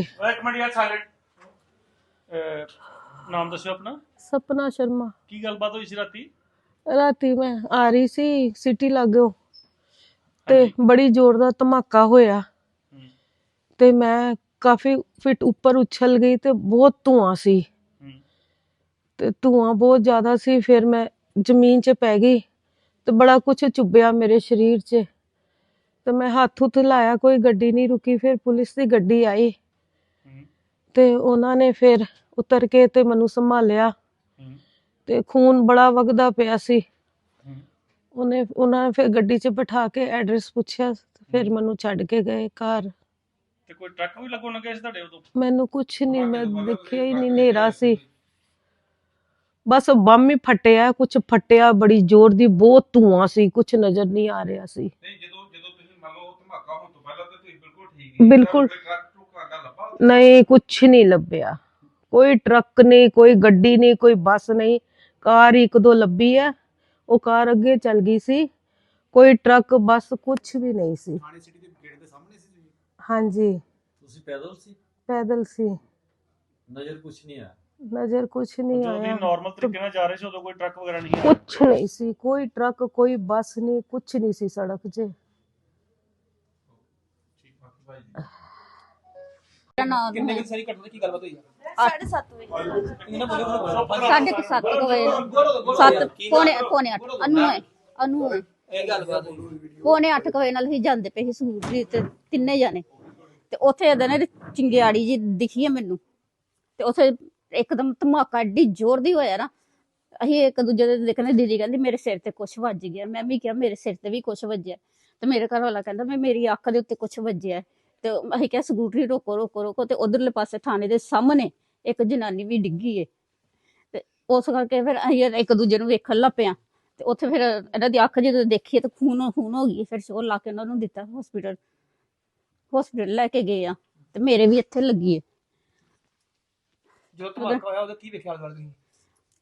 ਇੱਕ ਮਿੰਟ ਯਾਰ ਸਾਇਲੈਂਟ ਨਾਮ ਦੱਸਿਓ ਆਪਣਾ। ਸਪਨਾ ਸ਼ਰਮਾ। ਕੀ ਗੱਲਬਾਤ ਹੋਈ ਸੀ ਰਾਤੀ? ਰਾਤੀ ਮੈਂ ਆ ਰਹੀ ਸੀ ਸਿਟੀ ਲਾਗੋ ਤੇ ਹਾਂਜੀ। ਬੜੀ ਜ਼ੋਰ ਦਾ ਧਮਾਕਾ ਹੋਇਆ। ਤੇ ਮੈਂ ਕਾਫੀ ਫਿਟ ਉੱਪਰ ਉਛਲ ਗਈ ਤੇ ਬਹੁਤ ਧੂਆਂ ਸੀ। ਤੇ ਧੂਆਂ ਬਹੁਤ ਜ਼ਿਆਦਾ ਸੀ ਫਿਰ ਮੈਂ ਜ਼ਮੀਨ 'ਚ ਪੈ ਗਈ ਤੇ ਬੜਾ ਕੁਝ ਚੁੱਭਿਆ ਮੇਰੇ ਸਰੀਰ 'ਚ। ਤੇ ਮੈਂ ਹੱਥ ਹੁੱਥ ਲਾਇਆ ਕੋਈ ਗੱਡੀ ਨਹੀਂ ਰੁਕੀ ਫਿਰ ਪੁਲਿਸ ਦੀ ਗੱਡੀ ਆਈ। ਤੇ ਉਹਨਾਂ ਨੇ ਫਿਰ ਉਤਰ ਕੇ ਤੇ ਮੈਨੂੰ ਸੰਭਾਲਿਆ। ਤੇ ਖੂਨ ਬੜਾ ਵਗਦਾ ਪਿਆ ਸੀ। ਉਹਨੇ ਉਹਨਾਂ ਨੇ ਫਿਰ ਗੱਡੀ 'ਚ ਬਿਠਾ ਕੇ ਐਡਰੈਸ ਪੁੱਛਿਆ ਫਿਰ ਮੈਨੂੰ ਛੱਡ ਕੇ ਗਏ ਘਰ। ਤੇ ਕੋਈ ਟਰੱਕ ਵੀ ਲੱਗੋ ਲੱਗੇ ਸੀ ਤੁਹਾਡੇ ਉਦੋਂ? ਮੈਨੂੰ ਕੁਛ ਨਹੀਂ ਮੈਂ ਦੇਖਿਆ ਹੀ ਨਹੀਂ ਹਨੇਰਾ ਸੀ। ਬਸ ਬੰਮ ਹੀ ਫਟਿਆ ਕੁਛ ਫਟਿਆ ਬੜੀ ਜ਼ੋਰ ਦੀ ਬਹੁਤ ਧੂਆਂ ਸੀ ਕੁਛ ਨਜ਼ਰ ਨਹੀਂ ਆ ਰਿਹਾ ਸੀ। ਨਹੀਂ ਜਦੋਂ ਜਦੋਂ ਤੁਸੀਂ ਮੰਨ ਲਓ ਧਮਾਕਾ ਹੋਣ ਤੋਂ ਪਹਿਲਾਂ ਤਾਂ ਤੁਸੀਂ ਬਿਲਕੁਲ ਠੀਕ ਸੀ ਬਿਲਕੁਲ। ਕੋਈ ਟਰੱਕ ਟਰੁੱਕ ਆਂਦਾ ਲੱਭਾ ਨਹੀਂ ਕੁਛ ਨਹੀਂ ਲੱਭਿਆ ਕੋਈ ਟਰੱਕ ਨਹੀਂ ਕੋਈ ਗੱਡੀ ਨਹੀਂ ਕੋਈ ਬੱਸ ਨਹੀਂ ਕਾਰ ਹੀ ਇੱਕ ਦੋ ਲੱਭੀ ਹੈ ਉਹ ਕਾਰ ਅੱਗੇ ਚੱਲ ਗਈ ਸੀ ਕੋਈ ਟਰੱਕ ਬੱਸ ਕੁਛ ਵੀ ਨਹੀਂ ਸੀ ਥਾਣੇ ਸਿਟੀ ਦੇ ਗੇਟ ਦੇ ਸਾਹਮਣੇ ਸੀ ਤੁਸੀਂ ਹਾਂਜੀ ਤੁਸੀਂ ਪੈਦਲ ਸੀ ਪੈਦਲ ਸੀ ਨਜ਼ਰ ਕੁਛ ਨਹੀਂ ਆਇਆ ਨਜ਼ਰ ਕੁਛ ਨਹੀਂ ਜਦੋਂ ਵੀ ਆਇਆ ਨਾਰਮਲ ਤਰੀਕੇ ਨਾਲ ਜਾ ਰਹੇ ਸੀ ਉਦੋਂ ਕੋਈ ਟਰੱਕ ਵਗੈਰਾ ਨਹੀਂ ਆਇਆ ਕੁਛ ਨਹੀਂ ਸੀ ਕੋਈ ਟਰੱਕ ਕੋਈ ਬੱਸ ਨਹੀਂ ਕੁਛ ਨਹੀਂ ਸੀ ਸੜਕ 'ਚ ਠੀਕ ਬਾਕੀ ਭਾਈ ਜੀ ਕਿੰਨੇ ਕਿ ਸਾਰੀ ਘਟਨਾ ਕੀ ਗੱਲਬਾਤ ਹੋਈ ਸਾਢੇ ਸੱਤ ਵਜੇ। ਇਹਨਾਂ ਬੋਲੇ ਸਾਢੇ ਵਜੇ। ਸੱਤ ਪੌਣੇ ਪੌਣੇ ਅੱਠ। ਅਨੂ ਹੈ। ਅਨੂ ਹੈ। ਇਹ ਗੱਲਬਾਤ ਹੋਈ। ਪੌਣੇ ਅੱਠ ਕੁ ਵਜੇ ਨਾਲ ਹੀ ਜਾਂਦੇ ਪਏ ਸੀ ਤੇ ਤਿੰਨੇ ਜਾਣੇ। ਤੇ ਉੱਥੇ ਇਹਦੇ ਨੇ ਚਿੰਗਿਆੜੀ ਜੀ ਦਿਖੀ ਹੈ ਮੈਨੂੰ। ਤੇ ਉੱਥੇ ਇੱਕਦਮ ਧਮਾਕਾ ਏਡੀ ਜ਼ੋਰ ਦੀ ਹੋਇਆ ਨਾ। ਅਸੀਂ ਇੱਕ ਦੂਜੇ ਦੇ ਦੇਖਣੇ ਦੀਦੀ ਕਹਿੰਦੀ ਮੇਰੇ ਸਿਰ ਤੇ ਕੁਛ ਵੱਜ ਗਿਆ। ਮੈਂ ਵੀ ਕਿਹਾ ਮੇਰੇ ਸਿਰ ਤੇ ਵੀ ਕੁਛ ਵੱਜਿਆ। ਤੇ ਮੇਰੇ ਘਰ ਵਾਲਾ ਕਹਿੰਦਾ ਮੈਂ ਮੇਰੀ ਅੱਖ ਦੇ ਉੱਤੇ ਕੁਛ ਵੱਜਿਆ ਤੇ ਅਸੀਂ ਕਿਹਾ ਸਕੂਟਰੀ ਰੋਕੋ ਰੋਕੋ ਰੋਕੋ ਤੇ ਉਧਰਲੇ ਪਾਸੇ ਥਾਣੇ ਦੇ ਸਾਹਮਣੇ ਇੱਕ ਜਨਾਨੀ ਵੀ ਡਿੱਗੀ ਏ। ਤੇ ਉਸ ਕਰਕੇ ਫਿਰ ਅਸੀਂ ਇੱਕ ਦੂਜੇ ਨੂੰ ਵੇਖਣ ਲੱਗ ਪਿਆ ਤੇ ਉੱਥੇ ਫਿਰ ਇਹਨਾਂ ਦੀ ਅੱਖ ਜਦੋਂ ਦੇਖੀ ਤੇ ਖੂਨ ਖੂਨ ਹੋ ਗਈ ਫਿਰ ਸ਼ੋਰ ਲਾ ਕੇ ਉਹਨਾਂ ਨੂੰ ਦਿੱਤਾ ਹਸਪੀਟਲ ਹਸਪੀਟਲ ਲੈ ਕੇ ਗਏ ਆ। ਤੇ ਮੇਰੇ ਵੀ ਇੱਥੇ ਲੱਗੀ ਏ। ਜਦੋਂ ਧਮਾਕਾ ਹੋਇਆ ਉਹਦਾ ਕੀ ਵੇਖਿਆ ਗੱਲ ਤੁਸੀਂ?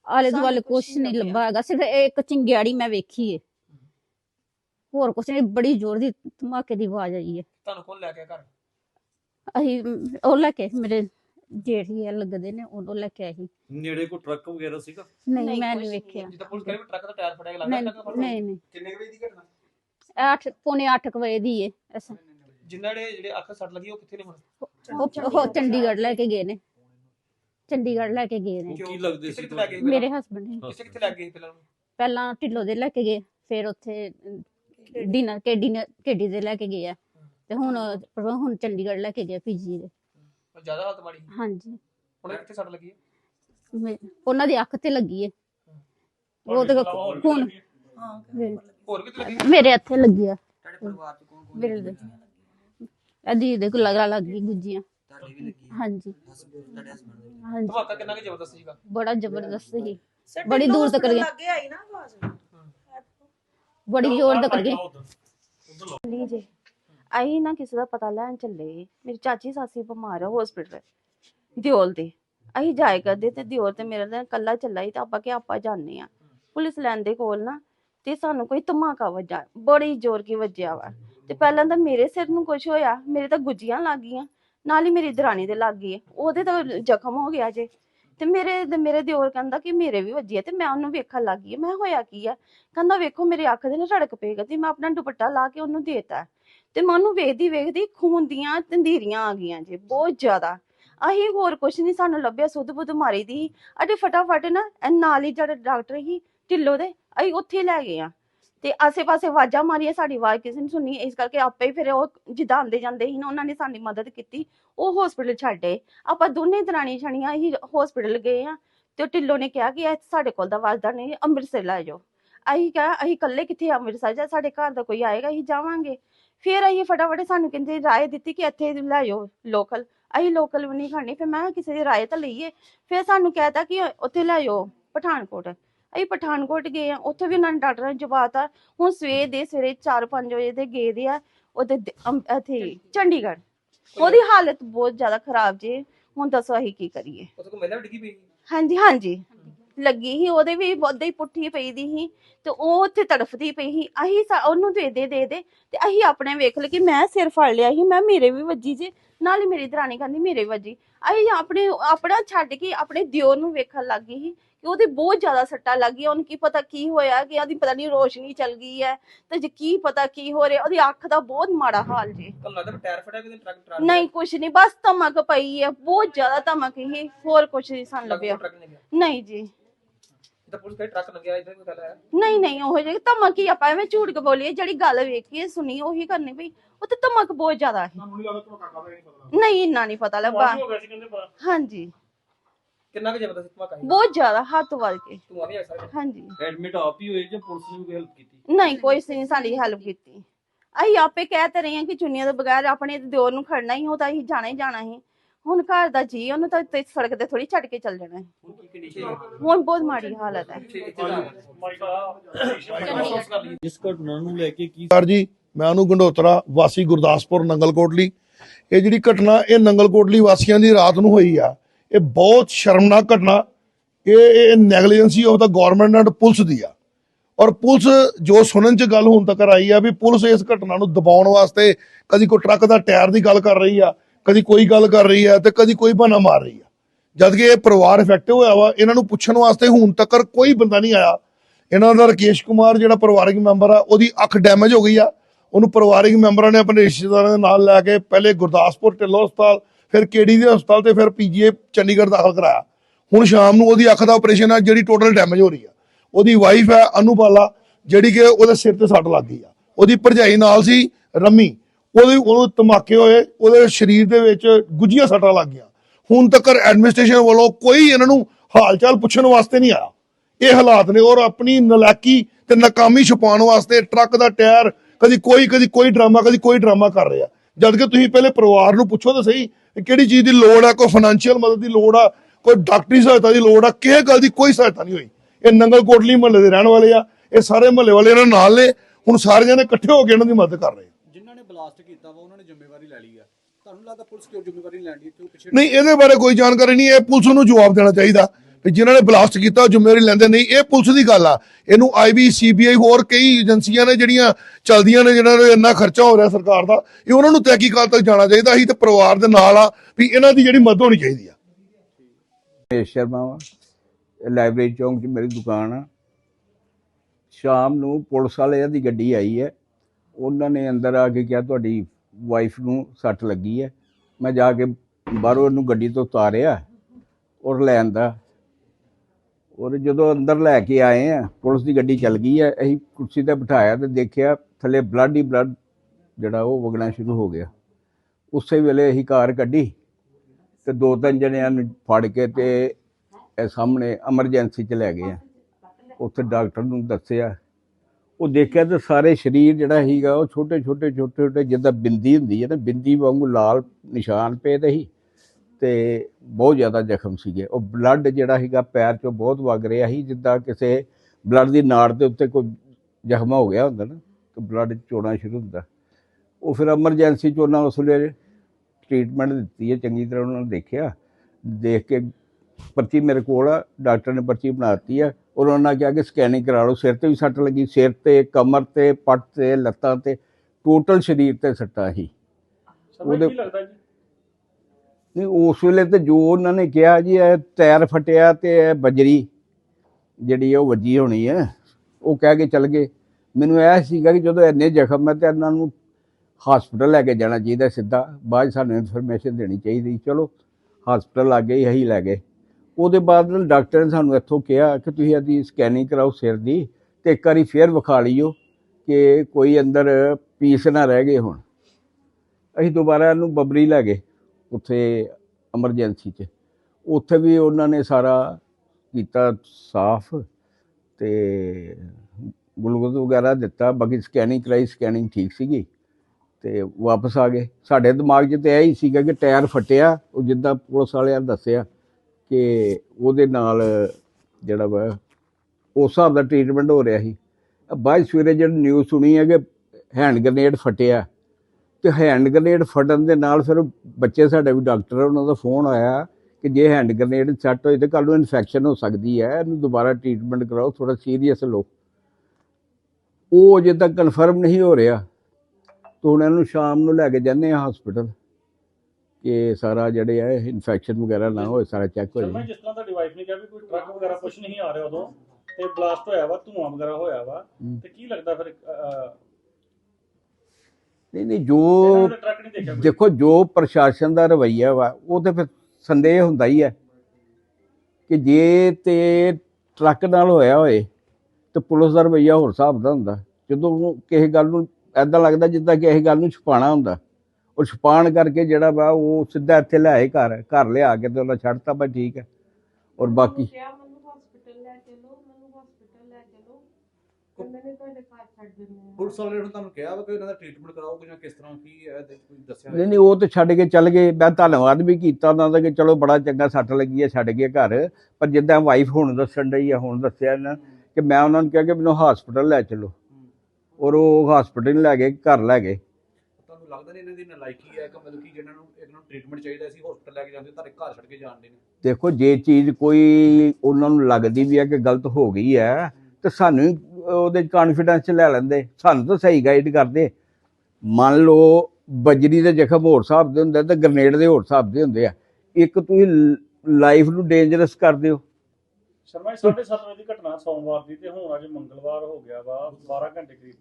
ਆਲੇ ਦੁਆਲੇ ਕੁਛ ਨਹੀਂ ਲੱਭਾ ਹੈਗਾ। ਸਿਰਫ ਇੱਕ ਚਿੰਗਿਆੜੀ ਮੈਂ ਵੇਖੀ ਏ। ਹੋਰ ਕੁਛ ਨਹੀਂ ਬੜੀ ਜ਼ੋਰ ਦੀ ਧਮਾਕੇ ਦੀ ਆਵਾਜ਼ ਆਈ ਏ। ਤੁਹਾਨੂੰ ਕੌਣ ਲੈ ਕੇ ਆਇਆ ਘਰ? ਅਸੀਂ ਉਹ ਲੈ ਕੇ ਮੇਰੇ ਜੇਠ ਹੀ ਆ ਲੱਗਦੇ ਨੇ ਉਦੋਂ ਲੈ ਕੇ ਆਏ ਸੀ। ਨੇੜੇ ਕੋਈ ਟਰੱਕ ਵਗੈਰਾ ਸੀਗਾ? ਨਹੀਂ ਮੈਂ ਨਹੀਂ ਵੇਖਿਆ। ਜਿੱਦਾਂ ਪੁਲਿਸ ਕਰੇ ਟਰੱਕ ਦਾ ਟਾਇਰ ਫੜਿਆ ਲੱਗਦਾ ਟਰੱਕ ਨਹੀਂ ਨਹੀਂ। ਕਿੰਨੇ ਕੁ ਵਜੇ ਦੀ ਘਟਨਾ? 8 ਪੌਣੇ 8 ਵਜੇ ਦੀ ਏ ਐਸਾ। ਜਿਨ੍ਹਾਂ ਦੇ ਜਿਹੜੇ ਅੱਖ ਸੱਟ ਲੱਗੀ ਉਹ ਕਿੱਥੇ ਨੇ ਹੁਣ? ਉਹ ਚੰਡੀਗੜ੍ਹ ਲੈ ਕੇ ਗਏ ਨੇ। ਚੰਡੀਗੜ੍ਹ ਲੈ ਕੇ ਗਏ ਨੇ। ਕੀ ਲੱਗਦੇ ਸੀ ਕਿੱਥੇ ਲੈ ਗਏ ਮੇਰੇ ਹਸਬੰਡ ਨੇ। ਕਿੱਥੇ ਕਿੱਥੇ ਲੈ ਗਏ ਪਹਿਲਾਂ? ਉਹਨੂੰ? ਪਹਿਲਾਂ ਢਿੱਲੋ ਦੇ ਲੈ ਕੇ ਗਏ ਫਿਰ ਉੱਥੇ ਡਿਨਰ ਕੇ ਡਿਨਰ ਕੇਡੀ ਦੇ ਲੈ ਕੇ ਗਏ ਆ। ਤੇ ਹੁਣ ਪਰ ਹੁਣ ਚੰਡੀਗੜ੍ਹ ਲੈ ਕੇ ਗਏ ਪੀਜੀ ਦੇ। ਉਹ ਜ਼ਿਆਦਾ ਹਾਲਤ ਮਾੜੀ ਸੀ। ਹਾਂਜੀ। ਹੁਣ ਇਹ ਕਿੱਥੇ ਸੱਟ ਲੱਗੀ ਹੈ? ਮੇ- ਉਹਨਾਂ ਦੀ ਅੱਖ ਤੇ ਲੱਗੀ ਏ ਉਹ ਤੇ ਹੁਣ ਹੋਰ ਕਿੱਥੇ ਲੱਗੀ? ਮੇਰੇ ਇੱਥੇ ਲੱਗੀ ਆ। ਮੇਰੇ ਦੇ। ਅਦੀ ਦੇ ਕੋਲ ਲਗਾ ਲੱਗ ਗਈ ਗੁੱਜੀਆਂ। ਹਾਂਜੀ। ਹਾਂਜੀ। ਧਮਾਕਾ ਕਿੰਨਾ ਕਿ ਜ਼ਬਰਦਸਤ ਸੀਗਾ? ਬੜਾ ਜ਼ਬਰਦਸਤ ਸੀ। ਬੜੀ ਦੂਰ ਤੱਕ ਗਿਆ। ਅੱਗੇ ਆਈ ਨਾ ਆਵਾਜ਼। ਬੜੀ ਜ਼ੋਰ ਤੱਕ ਗਈ ਅਸੀਂ ਨਾ ਕਿਸੇ ਦਾ ਪਤਾ ਲੈਣ ਚੱਲੇ। ਮੇਰੀ ਚਾਚੀ ਸਾਸੀ ਬਿਮਾਰ ਆ ਹਸਪੀਟਲ ਦਿਓਲ ਦੇ। ਅਸੀਂ ਜਾਏ ਕਰਦੇ ਤੇ ਦਿਓਲ ਤੇ ਮੇਰਾ ਤਾਂ ਕੱਲਾ ਚੱਲਾ ਹੀ ਤਾਂ ਆਪਾਂ ਕਿ ਆਪਾਂ ਜਾਣੇ ਆ ਪੁਲਿਸ ਲੈਣ ਦੇ ਕੋਲ ਨਾ ਤੇ ਸਾਨੂੰ ਕੋਈ ਧਮਾਕਾ ਵੱਜਾ। ਬੜੀ ਜ਼ੋਰ ਕੀ ਵੱਜਿਆ ਵਾ। ਤੇ ਪਹਿਲਾਂ ਤਾਂ ਮੇਰੇ ਸਿਰ ਨੂੰ ਕੁਝ ਹੋਇਆ। ਮੇਰੇ ਤਾਂ ਗੁੱਜੀਆਂ ਲੱਗ ਗਈਆਂ। ਨਾਲ ਹੀ ਮੇਰੀ ਦਰਾਣੀ ਦੇ ਲੱਗ ਗਈ ਉਹਦੇ ਤਾਂ ਜ਼ਖਮ ਹੋ ਗਿਆ ਜੇ। ਤੇ ਮੇਰੇ ਤੇ ਮੇਰੇ ਦਿਓਰ ਕਹਿੰਦਾ ਕਿ ਮੇਰੇ ਵੀ ਵੱਜੀ ਆ ਤੇ ਮੈਂ ਉਹਨੂੰ ਵੇਖਣ ਲੱਗ ਗਈ ਮੈਂ ਹੋਇਆ ਕੀ ਆ? ਕਹਿੰਦਾ, ਵੇਖੋ, ਮੇਰੇ ਅੱਖ ਦੇ ਨਾਲ ਰੜਕ ਪਏਗਾ ਤੇ ਮੈਂ ਆਪਣਾ ਦੁਪੱਟਾ ਲਾ ਕੇ ਉਹਨੂੰ ਦੇਤਾ। ਤੇ ਮੈਂ ਉਹਨੂੰ ਵੇਖਦੀ ਵੇਖਦੀ ਖੂਨ ਦੀਆਂ ਤੰਦੀਰੀਆਂ ਆ ਗਈਆਂ ਜੇ, ਬਹੁਤ ਜ਼ਿਆਦਾ। ਅਸੀਂ ਹੋਰ ਕੁਛ ਨਹੀਂ ਸਾਨੂੰ ਲੱਭਿਆ, ਸੁੱਧ ਬੁੱਧ ਮਾਰੀ ਦੀ ਅਜੇ ਫਟਾਫਟ ਨਾ ਇਹ ਨਾਲ ਹੀ ਜਿਹੜਾ ਡਾਕਟਰ ਸੀ, ਢਿੱਲੋ ਦੇ, ਅਸੀਂ ਉੱਥੇ ਲੈ ਗਏ ਆ ਤੇ ਆਸੇ-ਪਾਸੇ ਆਵਾਜ਼ਾਂ ਮਾਰੀਆਂ, ਸਾਡੀ ਆਵਾਜ਼ ਕਿਸੇ ਨੇ ਸੁਣੀ, ਇਸ ਕਰਕੇ ਆਪੇ ਹੀ ਫਿਰ ਉਹ ਜਿੱਦਾਂ ਆਉਂਦੇ ਜਾਂਦੇ ਸੀ ਨਾ, ਉਹਨਾਂ ਨੇ ਸਾਡੀ ਮਦਦ ਕੀਤੀ, ਉਹ ਹਸਪੀਟਲ ਛੱਡੇ ਆਪਾਂ ਦੋਨੇ ਦਰਾਣੀ ਛਣੀਆਂ ਹੀ ਹਸਪੀਟਲ ਗਏ ਆ ਤੇ ਉਹ ਢਿੱਲੋਂ ਨੇ ਕਿਹਾ ਕਿ ਇਹ ਸਾਡੇ ਕੋਲ ਦਾ ਵਾਸਦਾ ਨਹੀਂ, ਅੰਮ੍ਰਿਤਸਰ ਲੈ ਜਾਓ। ਅਸੀਂ ਕਿਹਾ, ਅਸੀਂ ਇਕੱਲੇ ਕਿੱਥੇ ਅੰਮ੍ਰਿਤਸਰ ਜਾ, ਸਾਡੇ ਘਰ ਦਾ ਕੋਈ ਆਏਗਾ, ਅਸੀਂ ਜਾਵਾਂਗੇ। ਫਿਰ ਅਸੀਂ ਫਟਾਫਟ ਸਾਨੂੰ ਕਹਿੰਦੇ ਰਾਏ ਦਿੱਤੀ ਕਿ ਇੱਥੇ ਲੈ ਜਾਓ ਲੋਕਲ ਅਸੀਂ ਲੋਕਲ ਵੀ ਨਹੀਂ ਖਾਣੀ ਫਿਰ ਮੈਂ ਕਿਹਾ ਕਿਸੇ ਦੀ ਰਾਏ ਤਾਂ ਲਈਏ। ਫਿਰ ਸਾਨੂੰ ਕਹਿਤਾ ਕਿ ਉੱਥੇ ਲੈ ਜਾਓ ਪਠਾਨਕੋਟ। ਅਸੀਂ ਪਠਾਨਕੋਟ ਗਏ ਆ ਉੱਥੇ ਵੀ ਉਹਨਾਂ ਨੇ ਡਾਕਟਰਾਂ ਨੇ ਜਵਾਬ ਆ ਹੁਣ ਸਵੇਰ ਦੇ ਸਵੇਰੇ 4-5 ਵਜੇ ਦੇ ਗਏ ਦੇ ਆ ਉਹਦੇ ਇੱਥੇ ਚੰਡੀਗੜ੍ਹ। ਉਹਦੀ ਹਾਲਤ ਬਹੁਤ ਜ਼ਿਆਦਾ ਖਰਾਬ ਜੇ। ਹੁਣ ਦੱਸੋ ਅਸੀਂ ਕੀ ਕਰੀਏ। ਮਹਿਲਾ ਡਿੱਗੀ ਪਈ। ਹਾਂਜੀ ਹਾਂਜੀ। ਲੱਗੀ ਸੀ ਉਹਦੇ ਵੀ ਬਹੁਤੇ ਹੀ ਪੁੱਠੀ ਪਈ ਦੀ ਸੀ ਤੇ ਉਹ ਉੱਥੇ ਤੜਫਦੀ ਪਈ ਸੀ। ਅਸੀਂ ਸਾ- ਉਹਨੂੰ ਦੇ ਦੇ ਦੇ ਦੇ ਤੇ ਅਸੀਂ ਆਪਣੇ ਵੇਖ ਲਿਆ ਕਿ ਮੈਂ ਸਿਰ ਫੜ ਲਿਆ ਸੀ ਮੈਂ ਮੇਰੇ ਵੀ ਵੱਜੀ ਜੇ ਨਾਲ ਹੀ ਮੇਰੀ ਦਰਾਣੀ ਕਹਿੰਦੀ ਮੇਰੇ ਵੱਜੀ। ਅਸੀਂ ਆਪਣੇ ਆਪਣਾ ਛੱਡ ਕੇ ਆਪਣੇ ਦਿਓਰ ਨੂੰ ਵੇਖਣ ਲੱਗ ਗਈ ਸੀ ਕਿ ਉਹਦੇ ਬਹੁਤ ਜ਼ਿਆਦਾ ਸੱਟਾਂ ਲੱਗ ਗਈਆਂ ਉਹਨੂੰ ਕੀ ਪਤਾ ਕੀ ਹੋਇਆ ਕਿ ਉਹਦੀ ਪਤਾ ਨਹੀਂ ਰੋਸ਼ਨੀ ਚਲ ਗਈ ਹੈ ਤੇ ਜੇ ਕੀ ਪਤਾ ਕੀ ਹੋ ਰਿਹਾ ਉਹਦੀ ਅੱਖ ਦਾ ਬਹੁਤ ਮਾੜਾ ਹਾਲ ਜੀ। ਨਹੀਂ ਕੁਛ ਨਹੀਂ ਬਸ ਧਮਕ ਪਈ ਹੈ ਬਹੁਤ ਜ਼ਿਆਦਾ ਧਮਕ ਹੀ ਹੋਰ ਕੁਛ ਨਹੀਂ ਸਾਨੂੰ ਲੱਭਿਆ। ਨਹੀਂ ਜੀ। ਇਹ ਤਾਂ ਪੁਲਿਸ ਕਹੇ ਟਰੱਕ ਲੱਗਿਆ ਇਦਾਂ ਕੋਈ ਗੱਲ ਹੈ? ਨਹੀਂ ਨਹੀਂ ਉਹ ਜਿਹੀ ਧਮਕ ਹੀ ਆਪਾਂ ਐਵੇਂ ਝੂਠ ਕੇ ਬੋਲੀਏ ਜਿਹੜੀ ਗੱਲ ਵੇਖੀ ਸੁਣੀ ਉਹੀ ਕਰਨੀ ਪਈ। ਉਹ ਤੇ ਧਮਕ ਬਹੁਤ ਜ਼ਿਆਦਾ ਹੈ ਨਹੀਂ ਇੰਨਾ ਨਹੀਂ ਪਤਾ ਲੱਗਾ ਵਾਧੂ ਹੋ ਗਿਆ ਸੀ ਕਹਿੰਦੇ ਪਤਾ ਹਾਂਜੀ। ਕਿੰਨਾ ਕੁ ਜ਼ਬਰਦਸਤ ਧਮਾਕਾ ਸੀ? ਬਹੁਤ ਜ਼ਿਆਦਾ ਹੱਥ ਵੱਲ ਕੇ। ਤੂੰ ਆ ਵੀ ਆ ਸਕਦਾ ਹਾਂਜੀ। ਐਡਮਿਟ ਆਪ ਹੀ ਹੋਏ ਜਾਂ ਪੁਲਿਸ ਨੇ ਵੀ ਹੈਲਪ ਕੀਤੀ? ਨਹੀਂ ਕੋਈ ਨਹੀਂ ਸਾਡੀ ਹੈਲਪ ਕੀਤੀ। ਅਸੀਂ ਆਪੇ ਕਹਿ ਤੇ ਰਹੇ ਹਾਂ ਕਿ ਚੁੰਨੀਆਂ ਤੋਂ ਬਗੈਰ ਆਪਣੇ ਦਿਓਰ ਨੂੰ ਖੜਨਾ ਹੀ ਹੋ ਤਾਂ ਅਸੀਂ ਜਾਣਾ ਹੀ ਜਾਣਾ ਹੀ ਹੁਣ ਘਰ ਦਾ ਜੀ ਉਹਨੂੰ ਤਾਂ ਤੇ ਸੜਕ ਤੇ ਥੋੜੀ ਛੱਡ ਕੇ ਚੱਲ ਜਾਣਾ। ਹੈ ਹੁਣ ਬਹੁਤ ਮਾੜੀ ਹਾਲਤ ਹੈ। ਘਟਨਾ ਨੂੰ ਲੈ ਕੇ ਕੀ ਸਰ ਜੀ ਮੈਂ ਉਹਨੂੰ ਗੰਡੋਤਰਾ ਵਾਸੀ ਗੁਰਦਾਸਪੁਰ ਨੰਗਲਕੋਟਲੀ। ਇਹ ਜਿਹੜੀ ਘਟਨਾ ਇਹ ਨੰਗਲਕੋਟਲੀ ਵਾਸੀਆਂ ਦੀ ਰਾਤ ਨੂੰ ਹੋਈ ਆ। ਇਹ ਬਹੁਤ ਸ਼ਰਮਨਾਕ ਘਟਨਾ। ਇਹ ਇਹ negligence of the government and police ਦੀ ਆ। ਔਰ ਪੁਲਿਸ ਜੋ ਸੁਣਨ ਚ ਗੱਲ ਹੁਣ ਤੱਕ ਆਈ ਆ ਵੀ ਪੁਲਿਸ ਇਸ ਘਟਨਾ ਨੂੰ ਦਬਾਉਣ ਵਾਸਤੇ ਕਦੀ ਕੋਈ ਟਰੱਕ ਦਾ ਟਾਇਰ ਦੀ ਗੱਲ ਕਰ ਰਹੀ ਆ। ਕਦੀ ਕੋਈ ਗੱਲ ਕਰ ਰਹੀ ਹੈ ਤੇ ਕਦੀ ਕੋਈ ਬਹਾਨਾ ਮਾਰ ਰਹੀ ਆ ਜਦ ਕਿ ਇਹ ਪਰਿਵਾਰ ਇਫੈਕਟਿਵ ਹੋਇਆ ਵਾ, ਇਹਨਾਂ ਨੂੰ ਪੁੱਛਣ ਵਾਸਤੇ ਹੁਣ ਤੱਕ ਕੋਈ ਬੰਦਾ ਨਹੀਂ ਆਇਆ। ਇਹਨਾਂ ਦਾ ਰਕੇਸ਼ ਕੁਮਾਰ ਜਿਹੜਾ ਪਰਿਵਾਰਕ ਮੈਂਬਰ ਆ, ਉਹਦੀ ਅੱਖ ਡੈਮੇਜ ਹੋ ਗਈ ਆ। ਉਹਨੂੰ ਪਰਿਵਾਰਕ ਮੈਂਬਰਾਂ ਨੇ ਆਪਣੇ ਰਿਸ਼ਤੇਦਾਰਾਂ ਦੇ ਨਾਲ ਲੈ ਕੇ ਪਹਿਲੇ ਗੁਰਦਾਸਪੁਰ ਢਿੱਲੋਂ ਹਸਪਤਾਲ, ਫਿਰ ਕੇਡੀ ਦੇ ਹਸਪਤਾਲ ਤੇ ਫਿਰ ਪੀਜੀਏ ਚੰਡੀਗੜ੍ਹ ਦਾਖਲ ਕਰਾਇਆ। ਹੁਣ ਸ਼ਾਮ ਨੂੰ ਉਹਦੀ ਅੱਖ ਦਾ ਆਪਰੇਸ਼ਨ ਆ, ਜਿਹੜੀ ਟੋਟਲ ਡੈਮੇਜ ਹੋ ਰਹੀ ਆ। ਉਹਦੀ ਵਾਈਫ ਹੈ ਅਨੂਪਾਲਾ, ਜਿਹੜੀ ਕਿ ਉਹਦੇ ਸਿਰ ਤੇ ਸੱਟ ਲੱਗ ਗਈ ਆ। ਉਹਦੀ ਭਰਜਾਈ ਨਾਲ ਸੀ ਰਮੀ। ਉਹਦੇ ਉਹਨੂੰ ਧਮਾਕੇ ਹੋਏ, ਉਹਦੇ ਸਰੀਰ ਦੇ ਵਿੱਚ ਗੁੱਝੀਆਂ ਸੱਟਾਂ ਲੱਗ ਗਈਆਂ। ਹੁਣ ਤੱਕ ਐਡਮਿਨਿਸਟ੍ਰੇਸ਼ਨ ਵੱਲੋਂ ਕੋਈ ਇਹਨਾਂ ਨੂੰ ਹਾਲ ਚਾਲ ਪੁੱਛਣ ਵਾਸਤੇ ਨਹੀਂ ਆਇਆ। ਇਹ ਹਾਲਾਤ ਨੇ ਔਰ ਆਪਣੀ ਨਲਾਇਕੀ ਤੇ ਨਾਕਾਮੀ ਛੁਪਾਉਣ ਵਾਸਤੇ ਟਰੱਕ ਦਾ ਟਾਇਰ ਕਦੀ ਕੋਈ ਕਦੀ ਕੋਈ ਡਰਾਮਾ, ਕਦੀ ਕੋਈ ਡਰਾਮਾ ਕਰ ਰਿਹਾ। ਜਦ ਕਿ ਤੁਸੀਂ ਪਹਿਲੇ ਪਰਿਵਾਰ ਨੂੰ ਪੁੱਛੋ ਤਾਂ ਸਹੀ ਕਿਹੜੀ ਚੀਜ਼ ਦੀ ਲੋੜ ਆ, ਕੋਈ ਫਾਈਨੈਂਸ਼ੀਅਲ ਮਦਦ ਦੀ ਲੋੜ ਆ, ਕੋਈ ਡਾਕਟਰੀ ਸਹਾਇਤਾ ਦੀ ਲੋੜ ਆ, ਕਿਸੇ ਗੱਲ ਦੀ ਕੋਈ ਸਹਾਇਤਾ ਨਹੀਂ ਹੋਈ। ਇਹ ਨੰਗਲ ਕੋਟਲੀ ਮਹੱਲੇ ਦੇ ਰਹਿਣ ਵਾਲੇ ਆ, ਇਹ ਸਾਰੇ ਮਹੱਲੇ ਵਾਲੇ ਇਹਨਾਂ ਨਾਲ ਨੇ, ਹੁਣ ਸਾਰੇ ਜਣੇ ਇਕੱਠੇ ਹੋ ਕੇ ਇਹਨਾਂ ਦੀ ਮਦਦ ਕਰ ਰਹੇ ਬਲਾਸਟ ਕੀਤਾ ਵਾ ਉਹਨਾਂ ਨੇ ਜ਼ਿੰਮੇਵਾਰੀ ਲੈ ਲਈ ਆ। ਤੁਹਾਨੂੰ ਲੱਗਦਾ ਪੁਲਿਸ ਕਿਉਂ ਜ਼ਿੰਮੇਵਾਰੀ ਨਹੀਂ ਲੈਂਦੀ ਕਿਉਂ ਪਿੱਛੇ ਨਹੀਂ ਇਹਦੇ ਬਾਰੇ ਕੋਈ ਜਾਣਕਾਰੀ ਨਹੀਂ ਇਹ ਪੁਲਿਸ ਨੂੰ ਜਵਾਬ ਦੇਣਾ ਚਾਹੀਦਾ। ਵੀ ਜਿਨ੍ਹਾਂ ਨੇ ਬਲਾਸਟ ਕੀਤਾ ਉਹ ਜ਼ਿੰਮੇਵਾਰੀ ਲੈਂਦੇ ਨਹੀਂ ਇਹ ਪੁਲਿਸ ਦੀ ਗੱਲ ਆ। ਇਹਨੂੰ ਆਈਬੀ ਸੀਬੀਆਈ ਹੋਰ ਕਈ ਏਜੰਸੀਆਂ ਨੇ ਜਿਹੜੀਆਂ ਚਲਦੀਆਂ ਨੇ ਜਿਹਨਾਂ ਨੂੰ ਇੰਨਾ ਖਰਚਾ ਹੋ ਰਿਹਾ ਸਰਕਾਰ ਦਾ ਇਹ ਉਹਨਾਂ ਨੂੰ ਤਹਿਕੀਕਾਤ ਤੱਕ ਜਾਣਾ ਚਾਹੀਦਾ ਅਸੀਂ ਤੇ ਪਰਿਵਾਰ ਦੇ ਨਾਲ ਆ ਵੀ ਇਹਨਾਂ ਦੀ ਜਿਹੜੀ ਮਦਦ ਹੋਣੀ ਚਾਹੀਦੀ ਆ। ਰਮੇਸ਼ ਸ਼ਰਮਾ ਵਾ। ਲਾਇਬ੍ਰੇਰੀ ਚੌਂਕ 'ਚ ਮੇਰੀ ਦੁਕਾਨ ਆ। ਸ਼ਾਮ ਨੂੰ ਪੁਲਿਸ ਵਾਲਿਆਂ ਦੀ ਗੱਡੀ ਆਈ ਹੈ। ਉਹਨਾਂ ਨੇ ਅੰਦਰ ਆ ਕੇ ਕਿਹਾ, ਤੁਹਾਡੀ ਵਾਈਫ ਨੂੰ ਸੱਟ ਲੱਗੀ ਹੈ। ਮੈਂ ਜਾ ਕੇ ਬਾਹਰੋਂ ਉਹਨੂੰ ਗੱਡੀ ਤੋਂ ਉਤਾਰਿਆ ਔਰ ਲੈ ਆਂਦਾ। ਔਰ ਜਦੋਂ ਅੰਦਰ ਲੈ ਕੇ ਆਏ ਆ, ਪੁਲਿਸ ਦੀ ਗੱਡੀ ਚੱਲ ਗਈ ਹੈ। ਅਸੀਂ ਕੁਰਸੀ ਤੇ ਬਿਠਾਇਆ ਤੇ ਦੇਖਿਆ ਥੱਲੇ ਬਲੱਡ ਹੀ ਬਲੱਡ ਜਿਹੜਾ ਉਹ ਵਗਣਾ ਸ਼ੁਰੂ ਹੋ ਗਿਆ। ਉਸੇ ਵੇਲੇ ਅਸੀਂ ਕਾਰ ਕੱਢੀ ਤੇ ਦੋ ਤਿੰਨ ਜਣਿਆਂ ਨੂੰ ਫੜ ਕੇ ਤੇ ਇਹ ਸਾਹਮਣੇ ਐਮਰਜੈਂਸੀ ਚ ਲੈ ਗਏ ਆ। ਉੱਥੇ ਡਾਕਟਰ ਨੂੰ ਦੱਸਿਆ ਉਹ ਦੇਖਿਆ ਤੇ ਸਾਰੇ ਸਰੀਰ ਜਿਹੜਾ ਸੀਗਾ, ਉਹ ਛੋਟੇ ਛੋਟੇ ਛੋਟੇ ਛੋਟੇ ਜਿੱਦਾਂ ਬਿੰਦੀ ਹੁੰਦੀ ਹੈ ਨਾ, ਬਿੰਦੀ ਵਾਂਗੂ ਲਾਲ ਨਿਸ਼ਾਨ ਪਏ ਤੇ ਸੀ ਤੇ ਬਹੁਤ ਜ਼ਿਆਦਾ ਜ਼ਖਮ ਸੀਗੇ। ਉਹ ਬਲੱਡ ਜਿਹੜਾ ਸੀਗਾ ਪੈਰ ਚੋਂ ਬਹੁਤ ਵਗ ਰਿਹਾ ਸੀ, ਜਿੱਦਾਂ ਕਿਸੇ ਬਲੱਡ ਦੀ ਨਾੜ ਦੇ ਉੱਤੇ ਕੋਈ ਜ਼ਖਮ ਹੋ ਗਿਆ ਹੁੰਦਾ ਨਾ, ਤੇ ਬਲੱਡ ਚੋਣਾ ਸ਼ੁਰੂ ਹੁੰਦਾ। ਉਹ ਫਿਰ ਐਮਰਜੈਂਸੀ ਚ ਉਹਨਾਂ ਉਸ ਵੇਲੇ ਟ੍ਰੀਟਮੈਂਟ ਦਿੱਤੀ ਹੈ, ਚੰਗੀ ਤਰ੍ਹਾਂ ਉਹਨਾਂ ਨੇ ਦੇਖਿਆ। ਦੇਖ ਕੇ ਪਰਚੀ ਮੇਰੇ ਕੋਲ ਆ, ਡਾਕਟਰ ਨੇ ਪਰਚੀ ਬਣਾ ਦਿੱਤੀ ਹੈ ਔਰ ਉਹਨਾਂ ਨੇ ਕਿਹਾ ਕਿ ਸਕੈਨਿੰਗ ਕਰਾ ਲਓ ਸਿਰ ਤੇ ਵੀ ਸੱਟ ਲੱਗੀ ਸਿਰ ਤੇ ਕਮਰ ਤੇ ਪੱਟ ਤੇ ਲੱਤਾਂ ਤੇ ਟੋਟਲ ਸਰੀਰ ਤੇ ਸੱਟਾਂ ਸਭ ਉਹਦੇ- ਨਹੀਂ ਉਸ ਵੇਲੇ ਤੇ ਜੋ ਉਹਨਾਂ ਨੇ ਕਿਹਾ ਜੀ ਇਹ ਟਾਇਰ ਫਟਿਆ ਤੇ ਇਹ ਬਜਰੀ ਜਿਹੜੀ ਆ ਉਹ ਵੱਜੀ ਹੋਣੀ ਹੈ ਉਹ ਕਹਿ ਕੇ ਚੱਲ ਗਏ। ਮੈਨੂੰ ਇਹ ਸੀਗਾ ਕਿ ਜਦੋਂ ਇੰਨੇ ਜ਼ਖਮ ਹੈ ਤੇ ਇਹਨਾਂ ਨੂੰ ਹਸਪੀਟਲ ਲੈ ਕੇ ਜਾਣਾ ਚਾਹੀਦਾ ਸਿੱਧਾ। ਬਾਅਦ ਸਾਨੂੰ ਇਨਫੋਰਮੇਸ਼ਨ ਦੇਣੀ ਚਾਹੀਦੀ ਚਲੋ ਹਸਪੀਟਲ ਲੱਗ ਗਏ ਅਸੀਂ ਲੈ ਗਏ। ਉਹਦੇ ਬਾਅਦ ਡਾਕਟਰ ਨੇ ਸਾਨੂੰ ਇੱਥੋਂ ਕਿਹਾ ਕਿ ਤੁਸੀਂ ਇਹਦੀ ਸਕੈਨਿੰਗ ਕਰਾਓ ਸਿਰ ਦੀ ਤੇ ਇੱਕ ਵਾਰੀ ਫੇਰ ਵਿਖਾ ਲਈਓ ਕਿ ਕੋਈ ਅੰਦਰ ਪੀਸ ਨਾ ਰਹਿ ਗਏ ਹੁਣ। ਅਸੀਂ ਦੁਬਾਰਾ ਇਹਨੂੰ ਬਬਰੀ ਲੈ ਗਏ ਉੱਥੇ ਐਮਰਜੈਂਸੀ 'ਚ। ਉੱਥੇ ਵੀ ਉਹਨਾਂ ਨੇ ਸਾਰਾ ਕੀਤਾ ਸਾਫ਼ ਤੇ ਗਲੂਕੋਜ਼ ਵਗੈਰਾ ਦਿੱਤਾ, ਬਾਕੀ ਸਕੈਨਿੰਗ ਕਰਾਈ ਸਕੈਨਿੰਗ ਠੀਕ ਸੀਗੀ ਤੇ ਵਾਪਸ ਆ ਗਏ। ਸਾਡੇ ਦਿਮਾਗ 'ਚ ਤੇ ਇਹ ਹੀ ਸੀਗਾ ਕਿ ਟਾਇਰ ਫਟਿਆ, ਉਹ ਜਿੱਦਾਂ ਪੁਲਿਸ ਵਾਲਿਆਂ ਦੱਸਿਆ। ਕਿ ਉਹਦੇ ਨਾਲ ਜਿਹੜਾ ਵਾ, ਉਸ ਹਿਸਾਬ ਦਾ ਟ੍ਰੀਟਮੈਂਟ ਹੋ ਰਿਹਾ ਸੀ। ਬਾਅਦ ਸਵੇਰੇ ਜਿਹੜੀ ਨਿਊਜ਼ ਸੁਣੀ ਹੈ ਕਿ ਹੈਂਡ ਗ੍ਰਨੇਡ ਫਟਿਆ। ਤੇ ਹੈਂਡ ਗ੍ਰਨੇਡ ਫਟਣ ਦੇ ਨਾਲ ਫਿਰ ਬੱਚੇ ਸਾਡੇ ਵੀ ਡਾਕਟਰ ਉਹਨਾਂ ਦਾ ਫੋਨ ਆਇਆ ਕਿ ਜੇ ਹੈਂਡ ਗ੍ਰਨੇਡ ਸੈੱਟ ਹੋਏ ਤੇ ਕੱਲ ਨੂੰ ਇਨਫੈਕਸ਼ਨ ਹੋ ਸਕਦੀ ਹੈ ਇਹਨੂੰ ਦੁਬਾਰਾ ਟ੍ਰੀਟਮੈਂਟ ਕਰਾਓ ਥੋੜਾ ਸੀਰੀਅਸ ਲਓ। ਉਹ ਅਜੇ ਤੱਕ ਕਨਫਰਮ ਨਹੀਂ ਹੋ ਰਿਹਾ। ਤਾਂ ਹੁਣ ਇਹਨੂੰ ਸ਼ਾਮ ਨੂੰ ਲੈ ਕੇ ਜਾਂਦੇ ਆ ਹਸਪੀਟਲ ਕਿ ਸਾਰਾ ਜਿਹੜੇ ਹੈ ਇਨਫੈਕਸ਼ਨ ਵਗੈਰਾ ਨਾ ਹੋਏ ਸਾਰਾ ਚੈੱਕ ਹੋ ਸ਼ਰਮਾ ਜਾਏ ਜੀ, ਜਿਸ ਤਰ੍ਹਾਂ ਤੁਹਾਡੀ ਵਾਈਫ ਨੇ ਕਿਹਾ ਵੀ ਕੋਈ ਟਰੱਕ ਵਗੈਰਾ ਕੁਝ ਨਹੀਂ ਆ ਰਿਹਾ ਉਦੋਂ ਤੇ ਬਲਾਸਟ ਹੋਇਆ ਵਾ ਧੂਆਂ ਵਗੈਰਾ ਹੋਇਆ ਵਾ। ਤੇ ਕੀ ਲੱਗਦਾ ਫਿਰ ਨਹੀਂ ਨਹੀਂ ਜੋ? ਦੇਖੋ ਜੋ ਪ੍ਰਸ਼ਾਸਨ ਦਾ ਰਵੱਈਆ ਵਾ ਉਹ ਤੇ ਫਿਰ ਸੰਦੇਹ ਹੁੰਦਾ ਹੀ ਹੈ ਕਿ ਜੇ ਤੇ ਟਰੱਕ ਨਾਲ ਹੋਇਆ ਹੋਏ ਤੇ ਪੁਲਿਸ ਦਾ ਰਵੱਈਆ ਹੋਰ ਹਿਸਾਬ ਦਾ ਹੁੰਦਾ ਜਦੋਂ ਕਿਸੇ ਗੱਲ ਨੂੰ ਐਦਾਂ ਲੱਗਦਾ ਜਿੱਦਾਂ ਕਿਸੇ ਗੱਲ ਨੂੰ ਛੁਪਾਣਾ ਹੁੰਦਾ ਉਹ ਛੁਪਾਣ ਕਰਕੇ ਜਿਹੜਾ ਵਾ ਉਹ ਸਿੱਧਾ ਇੱਥੇ ਲਿਆਏ ਘਰ ਘਰ ਲਿਆ ਕੇ ਤੇ ਉਹਨਾਂ ਛੱਡਤਾ ਬਸ ਠੀਕ ਹੈ। ਔਰ ਬਾਕੀ ਪੁਲਿਸ ਵਾਲੇ ਨੇ ਤੁਹਾਨੂੰ ਕਿਹਾ ਵਾ ਕਿ ਇਹਨਾਂ ਦਾ ਟ੍ਰੀਟਮੈਂਟ ਕਰਾਓਗੇ ਜਾਂ ਕਿਸ ਤਰ੍ਹਾਂ ਕੀ ਹੈ ਤੇ ਕੋਈ ਦੱਸਿਆ ਨਹੀਂ ਨਹੀਂ ਉਹ ਤੇ ਛੱਡ ਕੇ ਚੱਲ ਗਏ। ਮੈਂ ਧੰਨਵਾਦ ਵੀ ਕੀਤਾ ਉਹਨਾਂ ਦਾ ਕਿ ਚਲੋ ਬੜਾ ਚੰਗਾ ਸੱਟ ਲੱਗੀ ਹੈ ਛੱਡ ਗਏ ਘਰ। ਪਰ ਜਿੱਦਾਂ ਵਾਈਫ ਹੁਣ ਦੱਸਣ ਡਈ ਆ ਹੁਣ ਦੱਸਿਆ ਇਹਨਾਂ ਕਿ ਮੈਂ ਉਹਨਾਂ ਨੂੰ ਕਿਹਾ ਕਿ ਮੈਨੂੰ ਹਸਪੀਟਲ ਲੈ ਚਲੋ। ਔਰ ਉਹ ਹਸਪੀਟਲ ਲੈ ਗਏ ਘਰ ਲੈ ਗਏ। ਤੁਹਾਨੂੰ ਲੱਗਦਾ ਨਹੀਂ ਇਹਨਾਂ ਦੀ ਨਲਾਇਕੀ ਹੈ ਕਿ ਮਤਲਬ ਕਿ ਜਿਹਨਾਂ ਨੂੰ ਇਹਨਾਂ ਨੂੰ ਟ੍ਰੀਟਮੈਂਟ ਚਾਹੀਦਾ ਸੀ ਹਸਪੀਟਲ ਲੈ ਕੇ ਜਾਂਦੇ ਤੁਹਾਡੇ ਘਰ ਛੱਡ ਕੇ ਜਾਣਦੇ ਨੇ। ਦੇਖੋ ਜੇ ਚੀਜ਼ ਕੋਈ ਉਹਨਾਂ ਨੂੰ ਲੱਗਦੀ ਵੀ ਹੈ ਕਿ ਗਲਤ ਹੋ ਗਈ ਹੈ ਤੇ ਸਾਨੂੰ ਉਹਦੇ ਕੌਨਫੀਡੈਂਸ ਚ ਲੈ ਲੈਂਦੇ। ਸਾਨੂੰ ਤਾਂ ਸਹੀ ਗਾਈਡ ਕਰਦੇ। ਮੰਨ ਲਓ ਬਜਰੀ ਦੇ ਜ਼ਖਮ ਹੋਰ ਹਿਸਾਬ ਦੇ ਹੁੰਦੇ ਤੇ ਗ੍ਰਨੇਡ ਦੇ ਹੋਰ ਹਿਸਾਬ ਦੇ ਹੁੰਦੇ ਆ। ਇੱਕ ਤੁਸੀਂ ਲਾਈਫ ਨੂੰ ਡੇਂਜਰਸ ਕਰਦੇ ਹੋ ਸ਼ਰਮਾ ਜੀ 7:30 ਵਜੇ ਦੀ ਘਟਨਾ ਸੋਮਵਾਰ ਦੀ ਤੇ ਹੁਣ ਅੱਜ ਮੰਗਲਵਾਰ ਹੋ ਗਿਆ ਵਾ 12 ਘੰਟੇ ਕਰੀਬ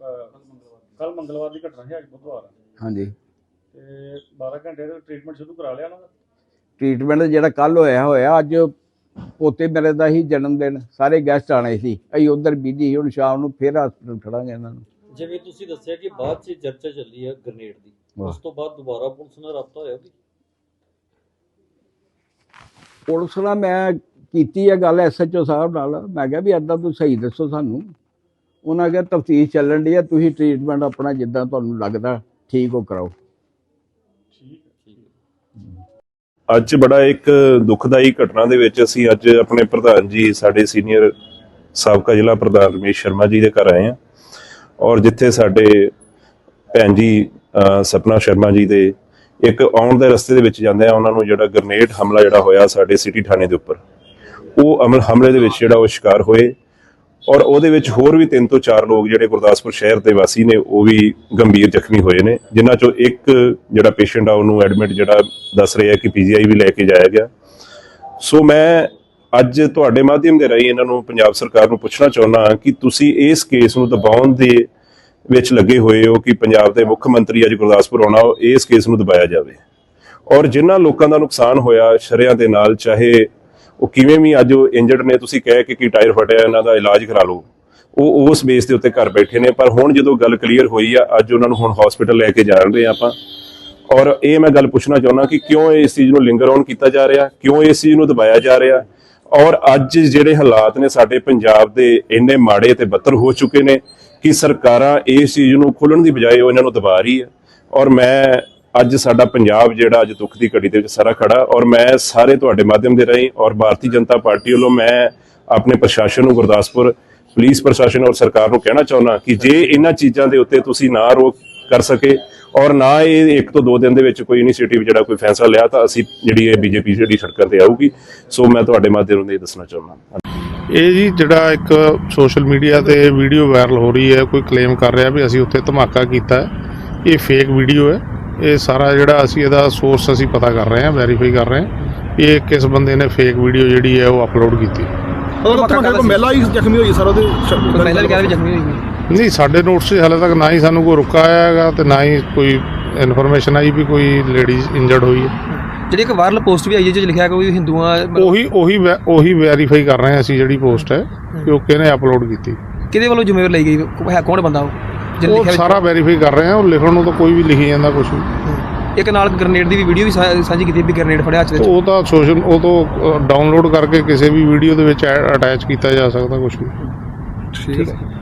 ਕੱਲ ਮੰਗਲਵਾਰ ਦੀ ਘਟਨਾ ਸੀ ਅੱਜ ਬੁੱਧਵਾਰ। ਆ। ਹਾਂਜੀ। ਤੇ 12 ਘੰਟੇ ਦਾ ਟ੍ਰੀਟਮੈਂਟ ਸ਼ੁਰੂ ਕਰਾ ਲਿਆ ਉਹਨਾਂ ਦਾ ਟ੍ਰੀਟਮੈਂਟ ਜਿਹੜਾ ਕੱਲ ਹੋਇਆ ਹੋਇਆ ਅੱਜ ਪੋਤੇ ਮੇਰੇ ਦਾ ਹੀ ਜਨਮ ਦਿਨ ਸਾਰੇ ਗੈਸਟ ਆਣੇ ਸੀ। ਅਸੀਂ ਉਧਰ ਬੀਜੀ ਹੁਣ ਸ਼ਾਮ ਨੂੰ ਫੇਰ ਹਸਪੀਟਲ ਖੜਾਂਗੇ ਇਹਨਾਂ ਨੂੰ। ਜਿਵੇਂ ਤੁਸੀਂ ਦੱਸਿਆ ਕਿ ਬਾਅਦ ਚ ਚਰਚਾ ਚੱਲੀ ਹੈ ਗ੍ਰਨੇਡ ਦੀ। ਉਸ ਤੋਂ ਬਾਅਦ ਦੁਬਾਰਾ ਪੁਲਿਸ ਨਾਲ ਰਾਬਤਾ ਹੋਇਆ ਉਹਦੀ? ਪੁਲਿਸ ਨਾਲ ਮੈਂ ਕੀਤੀ ਹੈ ਗੱਲ ਐਸਐਚਓ ਸਾਹਿਬ ਨਾਲ। ਮੈਂ ਕਿਹਾ ਵੀ ਏਦਾਂ ਤੁਸੀਂ ਸਹੀ ਦੱਸੋ ਸਾਨੂੰ। ਉਹਨਾਂ ਕਿਹਾ ਤਫਤੀਸ਼ ਚੱਲਣ ਦੀ ਹੈ ਤੁਸੀਂ ਟ੍ਰੀਟਮੈਂਟ ਆਪਣਾ ਜਿੱਦਾਂ ਤੁਹਾਨੂੰ ਲੱਗਦਾ, ਠੀਕ ਉਹ ਕਰਾਓ। ਅੱਜ ਬੜਾ ਇੱਕ ਦੁਖਦਾਈ ਘਟਨਾ ਦੇ ਵਿੱਚ ਅਸੀਂ ਅੱਜ ਆਪਣੇ ਪ੍ਰਧਾਨ ਜੀ, ਸਾਡੇ ਸੀਨੀਅਰ ਸਾਬਕਾ ਜ਼ਿਲ੍ਹਾ ਪ੍ਰਧਾਨ ਰਮੇਸ਼ ਸ਼ਰਮਾ ਜੀ ਦੇ ਘਰ ਆਏ ਹਾਂ। ਔਰ ਜਿੱਥੇ ਸਾਡੇ ਭੈਣ ਜੀ ਸਪਨਾ ਸ਼ਰਮਾ ਜੀ ਦੇ ਇੱਕ ਆਉਣ ਦੇ ਰਸਤੇ ਦੇ ਵਿੱਚ ਜਾਂਦੇ ਆ, ਉਹਨਾਂ ਨੂੰ ਜਿਹੜਾ ਗ੍ਰਨੇਡ ਹਮਲਾ ਜਿਹੜਾ ਹੋਇਆ ਸਾਡੇ ਸਿਟੀ ਥਾਣੇ ਦੇ ਉੱਪਰ, ਉਹ ਅਮਲ ਹਮਲੇ ਦੇ ਵਿੱਚ ਜਿਹੜਾ ਉਹ ਸ਼ਿਕਾਰ ਹੋਏ। ਔਰ ਉਹਦੇ ਵਿੱਚ ਹੋਰ ਵੀ ਤਿੰਨ ਤੋਂ ਚਾਰ ਲੋਕ ਜਿਹੜੇ ਗੁਰਦਾਸਪੁਰ ਸ਼ਹਿਰ ਦੇ ਵਾਸੀ ਨੇ, ਉਹ ਵੀ ਗੰਭੀਰ ਜ਼ਖਮੀ ਹੋਏ ਨੇ, ਜਿਨ੍ਹਾਂ ਚੋਂ ਇੱਕ ਜਿਹੜਾ ਪੇਸ਼ੈਂਟ ਆ, ਉਹਨੂੰ ਐਡਮਿਟ ਜਿਹੜਾ ਦੱਸ ਰਿਹਾ ਕਿ ਪੀਜੀਆਈ ਵੀ ਲੈ ਕੇ ਜਾਇਆ ਗਿਆ। ਸੋ ਮੈਂ ਅੱਜ ਤੁਹਾਡੇ ਮਾਧਿਅਮ ਦੇ ਰਾਹੀਂ ਇਹਨਾਂ ਨੂੰ ਪੰਜਾਬ ਸਰਕਾਰ ਨੂੰ ਪੁੱਛਣਾ ਚਾਹੁੰਦਾ ਕਿ ਤੁਸੀਂ ਇਸ ਕੇਸ ਨੂੰ ਦਬਾਉਣ ਦੇ ਵਿੱਚ ਲੱਗੇ ਹੋਏ ਹੋ ਕਿ ਪੰਜਾਬ ਦੇ ਮੁੱਖ ਮੰਤਰੀ ਅੱਜ ਗੁਰਦਾਸਪੁਰ ਆਉਣਾ ਉਹ ਇਸ ਕੇਸ ਨੂੰ ਦਬਾਇਆ ਜਾਵੇ। ਔਰ ਜਿਨ੍ਹਾਂ ਲੋਕਾਂ ਦਾ ਨੁਕਸਾਨ ਹੋਇਆ, ਸ਼ਰਿਆਂ ਦੇ ਨਾਲ, ਚਾਹੇ ਉਹ ਕਿਵੇਂ ਵੀ ਅੱਜ ਉਹ ਇੰਜਰਡ ਨੇ ਤੁਸੀਂ ਕਹਿ ਕੇ ਕੀ ਟਾਇਰ ਫਟਿਆ, ਇਹਨਾਂ ਦਾ ਇਲਾਜ ਕਰਾ ਲਓ। ਉਹ ਉਸ ਬੇਸ ਦੇ ਉੱਤੇ ਘਰ ਬੈਠੇ ਨੇ, ਪਰ ਹੁਣ ਜਦੋਂ ਗੱਲ ਕਲੀਅਰ ਹੋਈ ਆ, ਅੱਜ ਉਹਨਾਂ ਨੂੰ ਹੁਣ ਹਸਪੀਟਲ ਲੈ ਕੇ ਜਾ ਰਹੇ ਆ ਆਪਾਂ। ਔਰ ਇਹ ਮੈਂ ਗੱਲ ਪੁੱਛਣਾ ਚਾਹੁੰਦਾ ਕਿ ਕਿਉਂ ਇਸ ਚੀਜ਼ ਨੂੰ ਲਿੰਗਰ ਔਨ ਕੀਤਾ ਜਾ ਰਿਹਾ, ਕਿਉਂ ਇਸ ਚੀਜ਼ ਨੂੰ ਦਬਾਇਆ ਜਾ ਰਿਹਾ? ਔਰ ਅੱਜ ਜਿਹੜੇ ਹਾਲਾਤ ਨੇ ਸਾਡੇ ਪੰਜਾਬ ਦੇ ਇੰਨੇ ਮਾੜੇ ਤੇ ਬੱਤਰ ਹੋ ਚੁੱਕੇ ਨੇ ਕਿ ਸਰਕਾਰਾਂ ਇਸ ਚੀਜ਼ ਨੂੰ ਖੋਲਣ ਦੀ ਬਜਾਏ ਉਹ ਇਹਨਾਂ ਨੂੰ ਦਬਾ ਰਹੀ ਹੈ। ਔਰ ਮੈਂ ਅੱਜ ਸਾਡਾ ਪੰਜਾਬ ਜਿਹੜਾ ਅੱਜ ਦੁੱਖ ਦੀ ਘੜੀ ਦੇ ਵਿੱਚ ਸਾਰਾ ਖੜਾ ਔਰ ਮੈਂ ਸਾਰੇ ਤੁਹਾਡੇ ਮਾਧਿਅਮ ਦੇ ਰਾਹੀਂ ਔਰ ਭਾਰਤੀ ਜਨਤਾ ਪਾਰਟੀ ਵੱਲੋਂ ਮੈਂ ਆਪਣੇ ਪ੍ਰਸ਼ਾਸਨ ਨੂੰ ਗੁਰਦਾਸਪੁਰ, ਪੁਲਿਸ ਪ੍ਰਸ਼ਾਸਨ ਔਰ ਸਰਕਾਰ ਨੂੰ ਕਹਿਣਾ ਚਾਹੁੰਦਾ ਕਿ ਜੇ ਇਹਨਾਂ ਚੀਜ਼ਾਂ ਦੇ ਉੱਤੇ ਤੁਸੀਂ ਨਾ ਰੋਕ ਕਰ ਸਕੇ ਔਰ ਨਾ ਇਹ ਇੱਕ ਤੋਂ ਦੋ ਦਿਨ ਦੇ ਵਿੱਚ ਕੋਈ ਇਨੀਸ਼ੀਏਟਿਵ ਜਿਹੜਾ ਕੋਈ ਫੈਸਲਾ ਲਿਆ ਤਾਂ ਅਸੀਂ ਜਿਹੜੀ ਇਹ ਬੀਜੇਪੀ ਜਿਹੜੀ ਸੜਕਾਂ ਤੇ ਆਊਗੀ, ਸੋ ਮੈਂ ਤੁਹਾਡੇ ਮਾਧਿਅਮ ਨਾਲ ਇਹ ਦੱਸਣਾ ਚਾਹੁੰਦਾ ਇਹ ਜੀ ਜਿਹੜਾ ਇੱਕ ਸੋਸ਼ਲ ਮੀਡੀਆ ਤੇ ਵੀਡੀਓ ਵਾਇਰਲ ਹੋ ਰਹੀ ਹੈ, ਕੋਈ ਕਲੇਮ ਕਰ ਰਿਹਾ ਵੀ ਅਸੀਂ ਉੱਥੇ ਧਮਾਕਾ ਕੀਤਾ ਇਹ ਫੇਕ ਵੀਡੀਓ ਹੈ। ਇਹ ਸਾਰਾ ਜਿਹੜਾ ਅਸੀਂ ਇਹਦਾ ਸੋਰਸ ਅਸੀਂ ਪਤਾ ਕਰ ਰਹੇ ਹਾਂ ਵੈਰੀਫਾਈ ਕਰ ਰਹੇ ਹਾਂ ਇਹ ਕਿਸ ਬੰਦੇ ਨੇ ਫੇਕ ਵੀਡੀਓ ਜਿਹੜੀ ਹੈ ਉਹ ਅਪਲੋਡ ਕੀਤੀ। ਉਹ ਤੁਹਾਡੇ ਕੋਲ ਮਹਿਲਾ ਹੀ ਜ਼ਖਮੀ ਹੋਈ ਸਰ ਉਹਦੇ ਮਹਿਲਾ ਵੀ ਕਹਿੰਦੇ ਜ਼ਖਮੀ ਹੋਈ ਨਹੀਂ ਸਾਡੇ ਨੋਟਸ 'ਚ ਹਾਲੇ ਤੱਕ ਨਾ ਹੀ ਸਾਨੂੰ ਕੋਈ ਰੁਕਾ ਆਇਆ ਹੈਗਾ ਤੇ ਨਾ ਹੀ ਕੋਈ ਇਨਫੋਰਮੇਸ਼ਨ ਆਈ ਵੀ ਕੋਈ ਲੇਡੀਜ਼ ਇੰਜਰਡ ਹੋਈ ਹੈ। ਜਿਹੜੀ ਇੱਕ ਵਾਇਰਲ ਪੋਸਟ ਵੀ ਆਈ ਹੈ ਜਿਸ ਲਿਖਿਆ ਕੋਈ ਹਿੰਦੂਆਂ ਉਹੀ ਉਹੀ ਉਹੀ ਵੈਰੀਫਾਈ ਕਰ ਰਹੇ ਹਾਂ ਅਸੀਂ ਜਿਹੜੀ ਪੋਸਟ ਹੈ ਕਿ ਉਹ ਕਿਹਨੇ ਅਪਲੋਡ ਕੀਤੀ। ਕਿਹਦੇ ਵੱਲੋਂ ਜ਼ਿੰਮੇਵਾਰੀ ਲਈ ਗਈ? ਹੈ ਕੌਣ ਬੰਦਾ ਉਹ? ਉਹ ਲਿਖਿਆ ਵਿੱਚ- ਸਾਰਾ ਵੈਰੀਫਾਈ ਕਰ ਰਹੇ ਹਾਂ ਉਹ ਲਿਖਣ ਨੂੰ ਤਾਂ ਕੋਈ ਵੀ ਲਿਖੀ ਜਾਂਦਾ ਕੁਝ ਵੀ। ਇੱਕ ਨਾਲ ਗ੍ਰਨੇਡ ਦੀ ਵੀ ਵੀਡੀਓ ਵੀ ਸਾ- ਸਾਂਝੀ ਕੀਤੀ ਵੀ ਗ੍ਰਨੇਡ ਫੜਿਆ ਹੱਥ ਵਿੱਚ। ਉਹ ਤਾਂ ਸੋਸ਼ਲ ਉਹ ਤੋਂ ਡਾਊਨਲੋਡ ਕਰਕੇ ਕਿਸੇ ਵੀ ਵੀਡੀਓ ਦੇ ਵਿੱਚ ਅਟੈਚ ਕੀਤਾ ਜਾ ਸਕਦਾ ਕੁਝ ਵੀ। ਠੀਕ ਹੈ।